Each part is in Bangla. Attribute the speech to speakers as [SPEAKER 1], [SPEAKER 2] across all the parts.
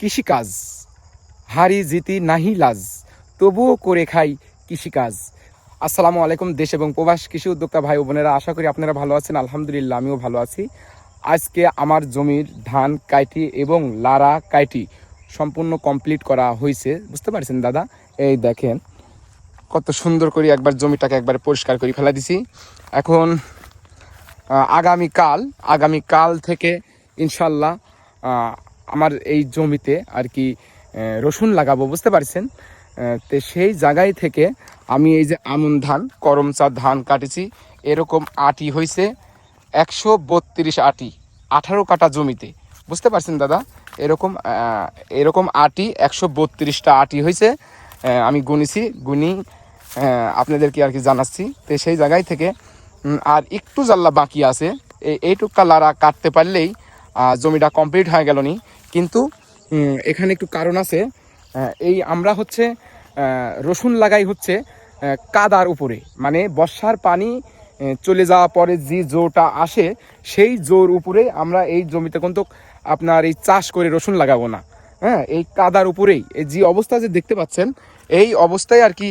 [SPEAKER 1] কৃষিকাজ। হারি জিতি নাহি লাজ, তবুও করে খাই কৃষিকাজ। আসসালামু আলাইকুম দেশ এবং প্রবাস কৃষি উদ্যোক্তা ভাই বোনেরা, আশা করি আপনারা ভালো আছেন, আলহামদুলিল্লাহ আমিও ভালো আছি। আজকে আমার জমির ধান, কাইটি এবং লারা কাইটি সম্পূর্ণ কমপ্লিট করা হয়েছে বুঝতে পারছেন দাদা? এই দেখেন, কত সুন্দর করে একবার জমিটাকে একবার পরিষ্কার করে ফেলা দিছি। এখন আগামীকাল আগামীকাল থেকে ইনশাল্লাহ আমার এই জমিতে আর কি রসুন লাগাবো, বুঝতে পারছেন? তো সেই জায়গায় থেকে আমি এই যে আমন ধান করমচা ধান কাটেছি, এরকম আটি হয়েছে একশো বত্রিশ আটি, আঠারো কাটা জমিতে। বুঝতে পারছেন দাদা? এরকম এরকম আটি, একশো বত্রিশটা আটি হয়েছে আমি গুনেছি, গুনি আপনাদেরকে আর কি জানাচ্ছি। তো সেই জায়গায় থেকে আর একটু জাল্লা বাকি আছে এই এইটুকা লারা কাটতে পারলেই জমিটা কমপ্লিট হয়ে গেল নি। কিন্তু এখানে একটু কারণ আছে। এই আমরা হচ্ছে রসুন লাগাই হচ্ছে কাদার উপরে। মানে বর্ষার পানি চলে যাওয়ার পরে যে জোরটা আসে, সেই জোর উপরে আমরা এই জমিতে কিন্তু আপনার এই চাষ করে রসুন লাগাবো না। হ্যাঁ এই কাদার উপরেই। এই যে অবস্থা যে দেখতে পাচ্ছেন, এই অবস্থায় আর কি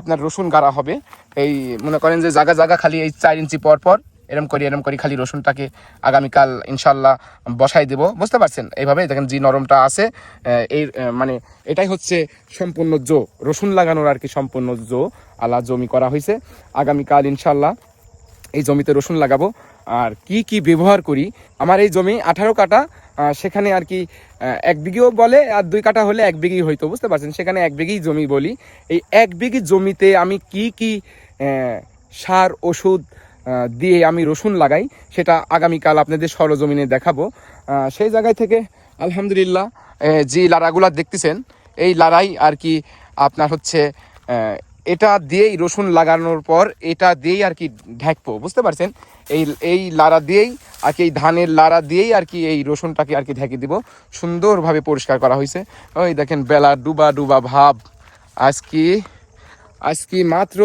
[SPEAKER 1] আপনার রসুন গাড়া হবে। এই মনে করেন যে জায়গা জায়গা খালি এই চার ইঞ্চি পর পর। এরম করি এরম করি, খালি রসুনটাকে আগামীকাল ইনশাল্লাহ বসাই দেব। বুঝতে পারছেন? এইভাবে দেখেন যে নরমটা আছে এই মানে এটাই হচ্ছে সম্পূর্ণ জো। রসুন লাগানোর আর কি সম্পূর্ণ জো, আলা জমি করা হয়েছে আগামীকাল ইনশাল্লাহ এই জমিতে রসুন লাগাবো। আর কি কি ব্যবহার করি? আমার এই জমি আঠারো কাটা সেখানে আর কি এক বিঘেও বলে আর দুই কাটা হলে এক বিঘেই হইতো, বুঝতে পারছেন? সেখানে এক বিঘেই জমি বলি। এই এক বিঘি জমিতে আমি কি কি সার, ওষুধ দিয়ে আমি রসুন লাগাই, সেটা আগামীকাল আপনাদের সরজমিনে দেখাবো। সেই জায়গায় থেকে, আলহামদুলিল্লাহ যে লারাগুলা দেখতেছেন, এই লারাই আর কি আপনার হচ্ছে এটা দিয়েই রসুন লাগানোর পর এটা দিয়েই আর কি ঢাকবো, বুঝতে পারছেন? এই এই লারা দিয়েই আর কি, এই ধানের লারা দিয়েই আর কি এই রসুনটাকে আর কি ঢেকে দিব। সুন্দরভাবে পরিষ্কার করা হয়েছে। ওই দেখেন, বেলা ডুবা ডুবা ভাব। আজকে আজকে মাত্র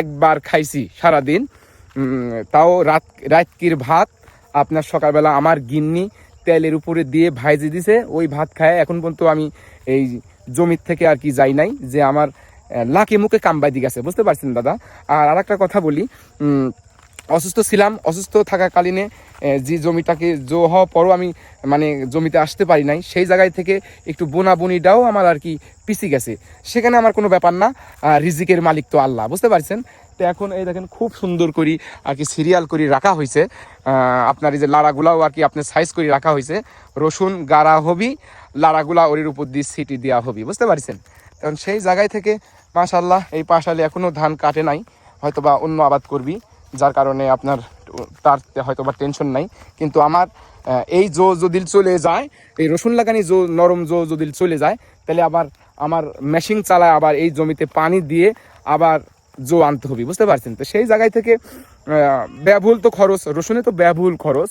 [SPEAKER 1] একবার খাইছি সারাদিন। তাও রাত, রাতকির ভাত, আপনার সকালবেলা আমার গিন্নি তেলের উপরে দিয়ে ভাইজে দিছে, ওই ভাত খায়। এখন পর্যন্ত আমি এই জমির থেকে আর কি যাই নাই, যে আমার লাকে মুখে কামবাই দিকে গেছে। বুঝতে পারছেন, দাদা? আর আরেকটা কথা বলি অসুস্থ ছিলাম, অসুস্থ থাকাকালীনে যে জমিটাকে জো হওয়ার পরও আমি মানে জমিতে আসতে পারি নাই, সেই জায়গায় থেকে একটু বোনা বনিটাও আমার আর কি পিছিয়ে গেছে। সেখানে আমার কোনো ব্যাপার না রিজিকের মালিক তো আল্লাহ, বুঝতে পারছেন? তো এখন এই দেখেন খুব সুন্দর করে আর কি সিরিয়াল করে রাখা হয়েছে আপনার এই যে লাড়াগুলাও আর কি আপনার সাইজ করে রাখা হয়েছে রসুন, গাড়া, হবি, লাড়াগুলা ওর উপর দিয়ে সিটি দেওয়া হবি, বুঝতে পারছেন? কারণ সেই জায়গায় থেকে মাশাল্লাহ এই পাশালে এখনও ধান কাটে নাই হয়তো বা অন্য আবাদ করবি। যার কারণে আপনার, তার হয়তো বা টেনশন নাই। কিন্তু আমার এই জো যদি চলে যায়, এই রসুন লাগানি জো, নরম জো যদি চলে যায়, তাহলে আবার আমার মেশিন চালায় আবার এই জমিতে পানি দিয়ে আবার জো আনতে হবে, বুঝতে পারছেন? তো সেই জায়গায় থেকে ব্যয়বহুল তো খরচ, রসুনে তো ব্যয়বহুল খরচ।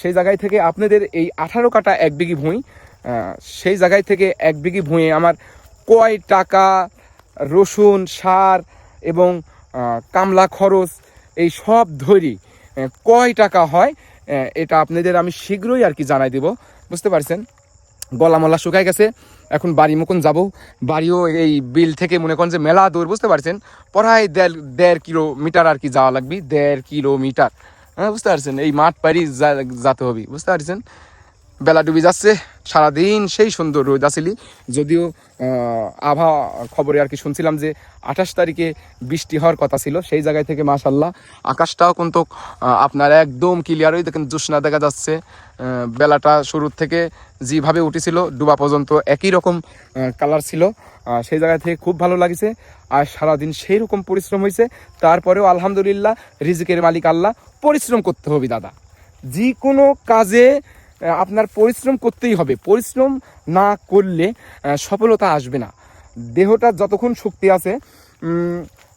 [SPEAKER 1] সেই জায়গায় থেকে আপনাদের এই আঠারো কাটা এক বিঘি ভুঁই সেই জায়গায় থেকে এক বিঘি ভুঁয়ে আমার কয় টাকা রসুন, সার এবং কামলা খরচ এই সব ধরি কয় টাকা হয় এটা আপনাদের আমি শীঘ্রই আর কি জানাই দেব। বুঝতে পারছেন? গলা মলা শুকাই গেছে, এখন বাড়ি মুখন যাব। বাড়িও এই বিল থেকে মনে করেন যে মেলা দূর, বুঝতে পারছেন? প্রায় দেড় দেড় কিলোমিটার আর কি যাওয়া লাগবে, দেড় কিলোমিটার। হ্যাঁ বুঝতে পারছেন? এই মাঠ পাড়ি যেতে হবে, বুঝতে পারছেন? বেলা ডুবে যাচ্ছে, সারাদিন সেই সুন্দর রোদ আসিলি যদিও আবহাওয়া খবরে আর কি শুনছিলাম যে আঠাশ তারিখে বৃষ্টি হওয়ার কথা ছিল, সেই জায়গায় থেকে মাশাল্লাহ আকাশটাও কিন্তু আপনার একদম ক্লিয়ার ওই দেখেন জোৎস্না দেখা যাচ্ছে। বেলাটা শুরুর থেকে যেভাবে উঠেছিল, ডুবা পর্যন্ত একই রকম কালার ছিল। সেই জায়গা থেকে খুব ভালো লাগছে। আর সারাদিন সেই রকম পরিশ্রম হয়েছে তারপরেও আলহামদুলিল্লাহ রিজিকের মালিক আল্লাহ, পরিশ্রম করতে হবে দাদা। যে কোনো কাজে আপনার পরিশ্রম করতেই হবে। পরিশ্রম না করলে সফলতা আসবে না। দেহটা যতক্ষণ শক্তি আছে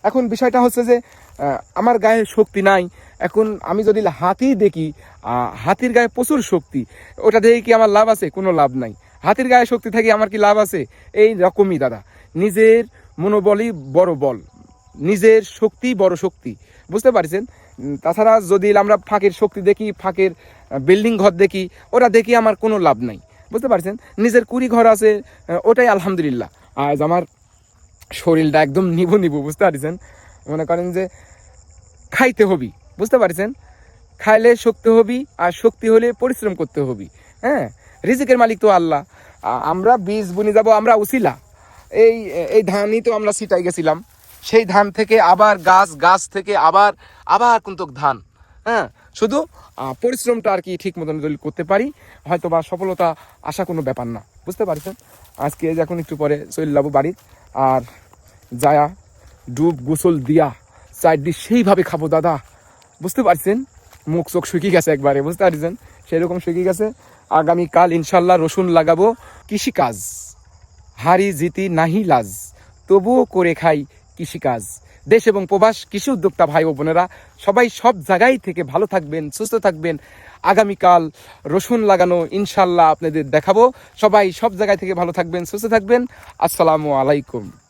[SPEAKER 1] এখন বিষয়টা হচ্ছে যে আমার গায়ে শক্তি নাই। এখন আমি যদি হাতি দেখি হাতির গায়ে প্রচুর শক্তি, ওটা দেখে কি আমার লাভ আছে? কোনো লাভ নাই। হাতির গায়ে শক্তি থেকে আমার কি লাভ আছে? এই রকমই, দাদা। নিজের মনোবলই বড় বল। নিজের শক্তি বড় শক্তি। বুঝতে পারছেন? তাছাড়া যদি আমরা ফাঁকের শক্তি দেখি, ফাঁকের বিল্ডিং ঘর দেখি ওরা দেখি আমার কোনো লাভ নাই। বুঝতে পারছেন? নিজের কুড়ি ঘর আছে ওটাই আলহামদুলিল্লাহ। আজ আমার শরীরটা একদম নিবু নিবু, বুঝতে পারছেন? মনে করেন যে খাইতে হবি, বুঝতে পারছেন? খাইলে শক্তি হবি, আর শক্তি হলে পরিশ্রম করতে হবি। হ্যাঁ? রিজিকের মালিক তো আল্লাহ। আমরা বীজ বুনি যাব, আমরা উসিলা। এই এই ধানই তো আমরা ছিটাই গেছিলাম। সেই ধান থেকে আবার গাছ গাছ থেকে আবার আবার কিন্তু ধান। হ্যাঁ? শুধু পরিশ্রমটা আর কি ঠিক মতন যদি করতে পারি হয়তো বা সফলতা আসা কোনো ব্যাপার না। বুঝতে পারছেন? আজকে যখন একটু পরে চলে যাব বাড়ি আর যায়া ডুব, গোসল দিয়া চার ডিশ সেইভাবে খাব দাদা। বুঝতে পারছেন? মুখ চোখ শুকিয়ে গেছে একবারে, বুঝতে পারছেন? সেরকম শুকিয়ে গেছে। আগামীকাল ইনশাল্লাহ রসুন লাগাবো কৃষিকাজ। হারি জিতি নাহি লাজ, তবুও করে খাই কৃষিকাজ। দেশ এবং প্রবাস, কৃষি উদ্যোক্তা ভাই ও বোনেরা, সবাই সব জায়গায় থেকে ভালো থাকবেন, সুস্থ থাকবেন। আগামীকাল রসুন লাগানো ইনশাল্লাহ আপনাদের দেখাবো। সবাই সব জায়গায় থেকে ভালো থাকবেন, সুস্থ থাকবেন। আসসালামু আলাইকুম।